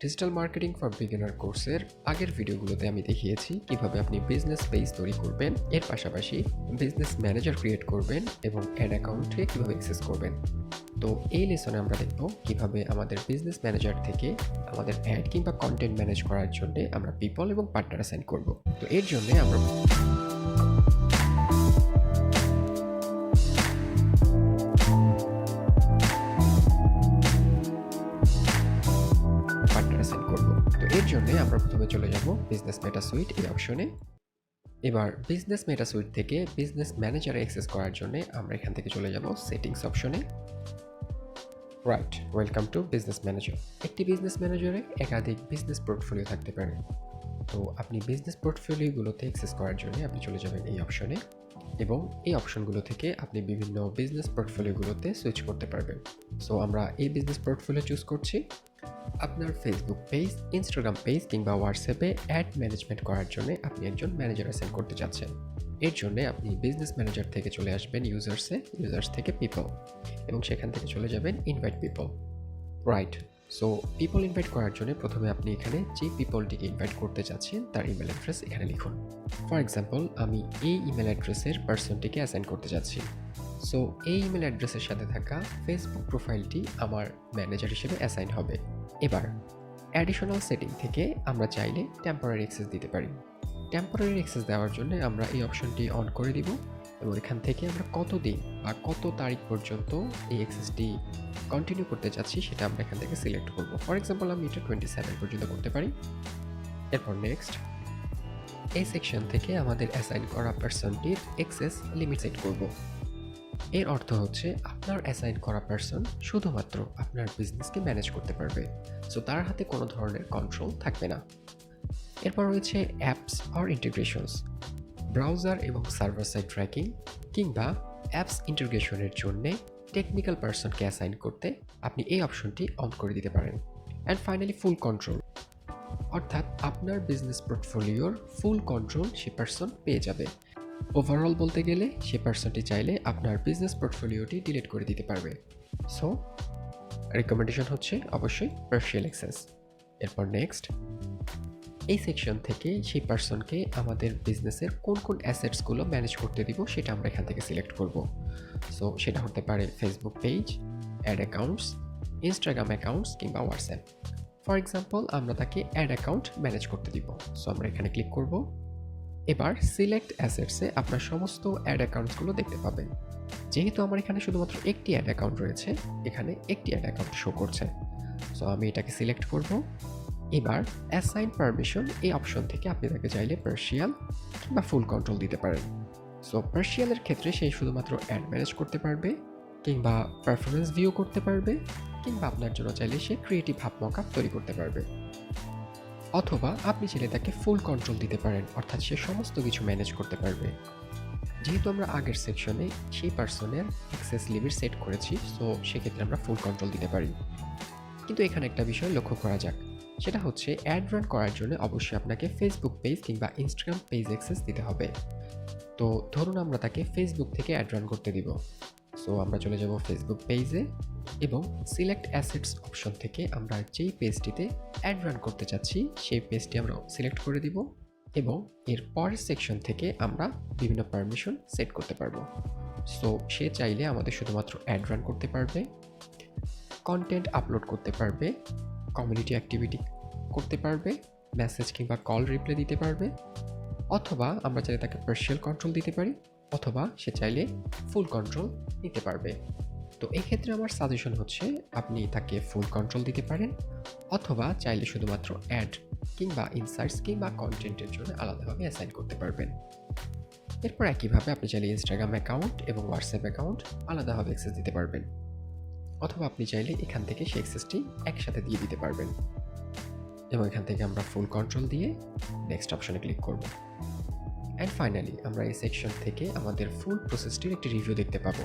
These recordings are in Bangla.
ডিজিটাল মার্কেটিং ফর বিগিনার কোর্সের আগের ভিডিওগুলোতে আমি দেখিয়েছি কীভাবে আপনি বিজনেস পেজ তৈরি করবেন, এর পাশাপাশি বিজনেস ম্যানেজার ক্রিয়েট করবেন এবং অ্যাড অ্যাকাউন্টে কীভাবে অ্যাক্সেস করবেন। তো এই লেসনে আমরা দেখব কীভাবে আমাদের বিজনেস ম্যানেজার থেকে আমাদের অ্যাড কিংবা কন্টেন্ট ম্যানেজ করার জন্য আমরা পিপল এবং পার্টনার অ্যাসাইন করব। তো এর জন্য আমরা জন্য আমরা প্রথমে চলে যাব বিজনেস মেটা সুইট এই অপশনে এবার বিজনেস মেটা সুইট থেকে বিজনেস ম্যানেজারে অ্যাক্সেস করার জন্য আমরা এখান থেকে চলে যাব সেটিংস অপশনে right welcome to business manager একটি বিজনেস ম্যানেজারে একাধিক বিজনেস পোর্টফোলিও থাকতে পারে। তো আপনি বিজনেস পোর্টফোলিওগুলোতে অ্যাক্সেস করার জন্য আপনি চলে যাবেন এই অপশনে এবং এই অপশনগুলো থেকে আপনি বিভিন্ন বিজনেস পোর্টফোলিওগুলোতে সুইচ করতে পারবেন। সো আমরা এই বিজনেস পোর্টফোলিও চুজ করছি। আপনার ফেসবুক পেজ ইনস্টাগ্রাম পেজ কিংবা হোয়াটসঅ্যাপে অ্যাড ম্যানেজমেন্ট করার জন্য আপনি একজন ম্যানেজার অ্যাসাইন করতে চাচ্ছেন এর জন্য আপনি বিজনেস ম্যানেজার থেকে চলে আসবেন ইউজার্সে ইউজার্স থেকে পিপল এবং সেখান থেকে চলে যাবেন invite people right so people invite করার জন্য প্রথমে আপনি এখানে যে পিপলটিকে ইনভাইট করতে চাচ্ছেন তার ইমেল অ্যাড্রেস এখানে লিখুন। ফর এক্সাম্পল আমি এই ইমেল অ্যাড্রেসের পার্সনটিকে অ্যাসাইন করতে যাচ্ছি। সো এই ইমেল অ্যাড্রেসের সাথে থাকা ফেসবুক প্রোফাইলটি আমার ম্যানেজার হিসেবে অ্যাসাইন হবে। এবার অ্যাডিশনাল সেটিং থেকে আমরা চাইলে টেম্পোরারি অ্যাক্সেস দিতে পারি। টেম্পোরারি অ্যাক্সেস দেওয়ার জন্য আমরা এই অপশনটি অন করে দিব এবং এখান থেকে আমরা কত দিন বা কত তারিখ পর্যন্ত এই অ্যাক্সেসটি কন্টিনিউ করতে চাচ্ছি সেটা আমরা এখান থেকে সিলেক্ট করব। ফর এক্সাম্পল আমি এটা টোয়েন্টি সেভেন পর্যন্ত করতে পারি। এরপর নেক্সট এই সেকশন থেকে আমাদের অ্যাসাইন করা পার্সনটির অ্যাক্সেস লিমিট সেট করব। এর অর্থ হচ্ছে আপনার অ্যাসাইন করা পার্সন শুধুমাত্র আপনার বিজনেসকে ম্যানেজ করতে পারবে। সো তার হাতে কোনো ধরনের কন্ট্রোল থাকবে না। এরপর রয়েছে অ্যাপস অর ইন্টিগ্রেশনস ব্রাউজার এবং সার্ভার সাইড ট্র্যাকিং কিংবা অ্যাপস ইন্টিগ্রেশনের জন্য টেকনিক্যাল পার্সনকে অ্যাসাইন করতে আপনি এই অপশনটি অন করে দিতে পারেন। অ্যান্ড ফাইনালি ফুল কন্ট্রোল অর্থাৎ আপনার বিজনেস পোর্টফোলিওর ফুল কন্ট্রোল সে পার্সন পেয়ে যাবে। ওভারঅল বলতে গেলে, সে পার্সনটি চাইলে আপনার বিজনেস পোর্টফোলিওটি ডিলিট করে দিতে পারবে। সো রেকমেন্ডেশন হচ্ছে অবশ্যই পার্সিয়াল অ্যাক্সেস এরপর নেক্সট এই সেকশন থেকে সেই পার্সনকে আমাদের বিজনেসের কোন কোন অ্যাসেটসগুলো ম্যানেজ করতে দিব, সেটা আমরা এখান থেকে সিলেক্ট করব। সো সেটা হতে পারে Facebook page ad accounts Instagram accounts কিংবা হোয়াটসঅ্যাপ ফর এক্সাম্পল আমরা তাকে অ্যাড অ্যাকাউন্ট ম্যানেজ করতে দিব। সো আমরা এখানে ক্লিক করব। এবার সিলেক্ট অ্যাসেটসে আপনার সমস্ত অ্যাড অ্যাকাউন্টসগুলো দেখতে পাবেন। যেহেতু আমার এখানে শুধুমাত্র একটি অ্যাড অ্যাকাউন্ট রয়েছে, এখানে একটি অ্যাড অ্যাকাউন্ট শো করছে। সো আমি এটাকে সিলেক্ট করব। এবার অ্যাসাইন পারমিশন এই অপশন থেকে আপনি তাকে চাইলে পার্সিয়াল কিংবা ফুল কন্ট্রোল দিতে পারেন। সো পার্সিয়ালের ক্ষেত্রে সে শুধুমাত্র অ্যাড ম্যানেজ করতে পারবে কিংবা পারফরমেন্স ভিউ করতে পারবে কিংবা আপনার জন্য চাইলে সে ক্রিয়েটিভ হাব মকআপ তৈরি করতে পারবে। অথবা আপনি চাইলে তাকে ফুল কন্ট্রোল দিতে পারেন, অর্থাৎ সে সমস্ত কিছু ম্যানেজ করতে পারবে। যেহেতু আমরা আগের সেকশনে সেই পার্সনের অ্যাক্সেস লিমিট সেট করেছি সো সেক্ষেত্রে আমরা ফুল কন্ট্রোল দিতে পারি। কিন্তু এখানে একটা বিষয় লক্ষ্য করা যাক। সেটা হচ্ছে অ্যাড রান করার জন্য অবশ্যই আপনাকে ফেসবুক পেজ কিংবা ইনস্টাগ্রাম পেজ অ্যাক্সেস দিতে হবে। তো ধরুন আমরা তাকে ফেসবুক থেকে অ্যাড রান করতে দিব। সো আমরা চলে যাব ফেসবুক পেজে এবং সিলেক্ট অ্যাসেটস অপশন থেকে আমরা যেই পেজটিতে অ্যাড রান করতে চাচ্ছি, সেই পেজটি আমরা সিলেক্ট করে দিব এবং এর পরের সেকশন থেকে আমরা বিভিন্ন পারমিশন সেট করতে পারব। সো সে চাইলে আমাদের শুধুমাত্র অ্যাড রান করতে পারবে কন্টেন্ট আপলোড করতে পারবে কমিউনিটি অ্যাক্টিভিটি করতে পারবে মেসেজ কিংবা কল রিপ্লাই দিতে পারবে, অথবা আমরা চাইলে তাকে পার্সিয়াল কন্ট্রোল দিতে পারি, অথবা সে চাইলে ফুল কন্ট্রোল নিতে পারবে। তো এই ক্ষেত্রে আমার সাজেশন হচ্ছে আপনি তাকে ফুল কন্ট্রোল দিতে পারেন অথবা চাইলে শুধুমাত্র অ্যাড কিংবা ইনসাইটস কিংবা কন্টেন্টের জন্য আলাদাভাবে অ্যাসাইন করতে পারবেন। এরপর একইভাবে আপনি চাইলে ইনস্টাগ্রাম অ্যাকাউন্ট এবং হোয়াটসঅ্যাপ অ্যাকাউন্ট আলাদাভাবে অ্যাক্সেস দিতে পারবেন অথবা আপনি চাইলে এখান থেকে সেই অ্যাক্সেসটি একসাথে দিয়ে দিতে পারবেন। এবং এখান থেকে আমরা ফুল কন্ট্রোল দিয়ে নেক্সট অপশনে ক্লিক করব। অ্যান্ড ফাইনালি আমরা এই সেকশন থেকে আমাদের ফুল প্রসেসটির একটি রিভিউ দেখতে পাবো।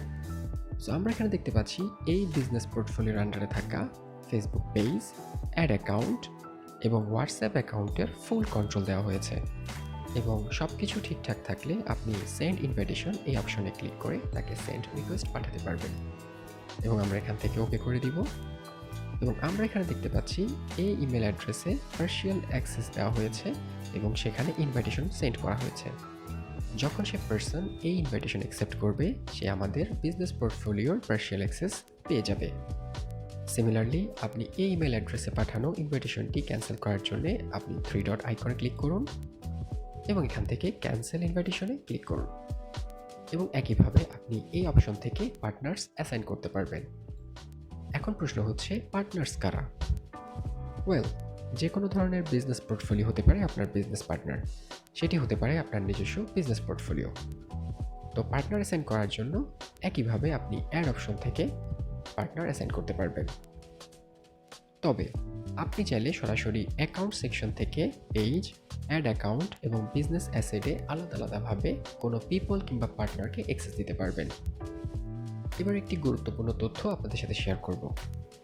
সো আমরা এখানে দেখতে পাচ্ছি এই বিজনেস পোর্টফোলিওর আন্ডারে থাকা ফেসবুক পেজ অ্যাড অ্যাকাউন্ট এবং হোয়াটসঅ্যাপ অ্যাকাউন্টের ফুল কন্ট্রোল দেওয়া হয়েছে। এবং সব কিছু ঠিকঠাক থাকলে আপনি সেন্ড ইনভাইটেশন এই অপশনে ক্লিক করে তাকে সেন্ড রিকোয়েস্ট পাঠাতে পারবেন। এবং আমরা এখান থেকে ওকে করে দিব। এবং আমরা এখানে দেখতে পাচ্ছি এই ইমেল অ্যাড্রেসে পার্সিয়াল অ্যাক্সেস দেওয়া হয়েছে এবং সেখানে ইনভাইটেশন সেন্ড করা হয়েছে। যখন সে পার্সন এই ইনভাইটেশন অ্যাকসেপ্ট করবে, সে আমাদের বিজনেস পোর্টফোলিওর পার্সিয়াল অ্যাক্সেস পেয়ে যাবে। সিমিলারলি আপনি এই ইমেল অ্যাড্রেসে পাঠানো ইনভাইটেশনটি ক্যান্সেল করার জন্য আপনি থ্রি ডট আইকনে ক্লিক করুন এবং এখান থেকে ক্যান্সেল ইনভাইটেশনে ক্লিক করুন। এবং একইভাবে আপনি এই অপশন থেকে পার্টনার্স অ্যাসাইন করতে পারবেন। এখন প্রশ্ন হচ্ছে পার্টনার্স কারা? ওয়েল যে কোনো ধরনের বিজনেস পোর্টফোলিও হতে পারে আপনার বিজনেস পার্টনার সেটি হতে পারে আপনার নিজস্ব বিজনেস পোর্টফোলিও তো পার্টনার অ্যাসাইন করার জন্য একইভাবে আপনি অ্যাড অপশন থেকে পার্টনার অ্যাসাইন করতে পারবেন। তবে আপনি চাইলে সরাসরি অ্যাকাউন্ট সেকশন থেকে পেজ অ্যাড অ্যাকাউন্ট এবং বিজনেস অ্যাসেডে আলাদা আলাদাভাবে কোনো পিপল কিংবা পার্টনারকে অ্যাক্সেস দিতে পারবেন। এবার একটি গুরুত্বপূর্ণ তথ্য আপনাদের সাথে শেয়ার করব।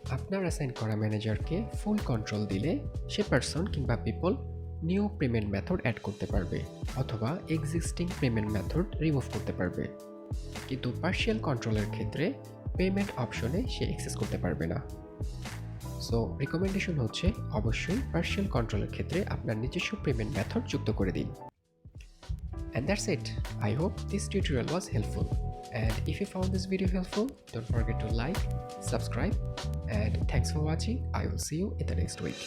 আপনার অ্যাসাইন করা ম্যানেজারকে ফুল কন্ট্রোল দিলে সে পার্সন কিংবা people new payment method add করতে পারবে অথবা এক্সিস্টিং পেমেন্ট মেথড রিমুভ করতে পারবে কিন্তু পার্শিয়াল কন্ট্রোলের ক্ষেত্রে পেমেন্ট অপশনে সে অ্যাক্সেস করতে পারবে না সো রিকমেন্ডেশন হচ্ছে অবশ্যই পার্শিয়াল কন্ট্রোলের ক্ষেত্রে আপনার নিজস্ব পেমেন্ট মেথড যুক্ত করে দিন And that's it. I hope this tutorial was helpful. And if you found this video helpful, don't forget to like, subscribe, and thanks for watching. I will see you in the next week.